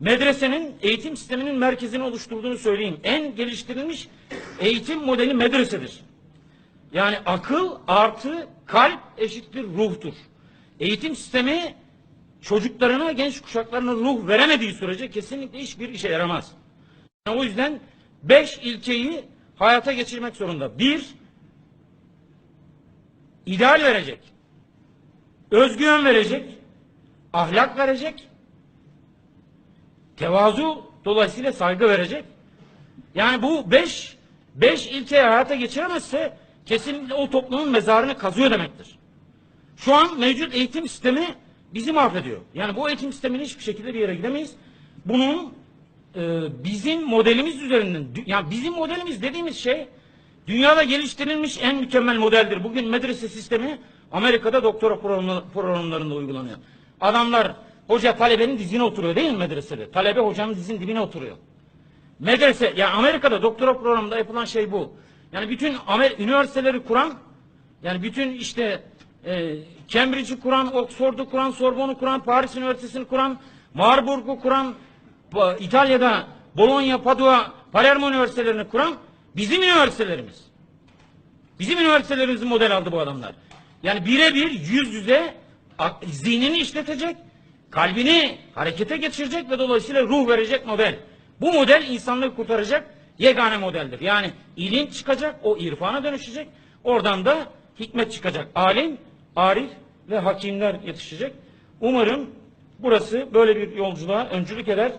medresenin eğitim sisteminin merkezini oluşturduğunu söyleyeyim. En geliştirilmiş eğitim modeli medresedir. Yani akıl artı kalp eşittir ruhtur. Eğitim sistemi çocuklarına, genç kuşaklarına ruh veremediği sürece kesinlikle hiçbir işe yaramaz. Yani o yüzden beş ilkeyi hayata geçirmek zorunda. Bir, ideal verecek. Özgüven verecek. Ahlak verecek. Tevazu dolayısıyla saygı verecek. Yani bu beş, beş ilkeyi hayata geçiremezse kesinlikle o toplumun mezarını kazıyor demektir. Şu an mevcut eğitim sistemi bizi mahvediyor. Yani bu eğitim sisteminin hiçbir şekilde bir yere gidemeyiz. Bunun e, bizim modelimiz üzerinden, yani bizim modelimiz dediğimiz şey dünyada geliştirilmiş en mükemmel modeldir. Bugün medrese sistemi Amerika'da doktora programlarında uygulanıyor. Adamlar hoca talebenin dizine oturuyor değil mi medresede? Talebe hocanın dizinin dibine oturuyor. Medrese, yani Amerika'da doktora programında yapılan şey bu. Yani bütün Amer üniversiteleri kuran, yani bütün işte e, Cambridge'i kuran, Oxford'u kuran, Sorbonne'u kuran, Paris Üniversitesi'ni kuran, Marburg'u kuran, İtalya'da Bologna, Padua, Palermo üniversitelerini kuran bizim üniversitelerimiz. Bizim üniversitelerimizin model aldı bu adamlar. Yani birebir yüz yüze zihnini işletecek, kalbini harekete geçirecek ve dolayısıyla ruh verecek model. Bu model insanlığı kurtaracak yegane modeldir. Yani ilim çıkacak, o irfana dönüşecek. Oradan da hikmet çıkacak. Alim, arif ve hakimler yetişecek. Umarım burası böyle bir yolculuğa öncülük eder.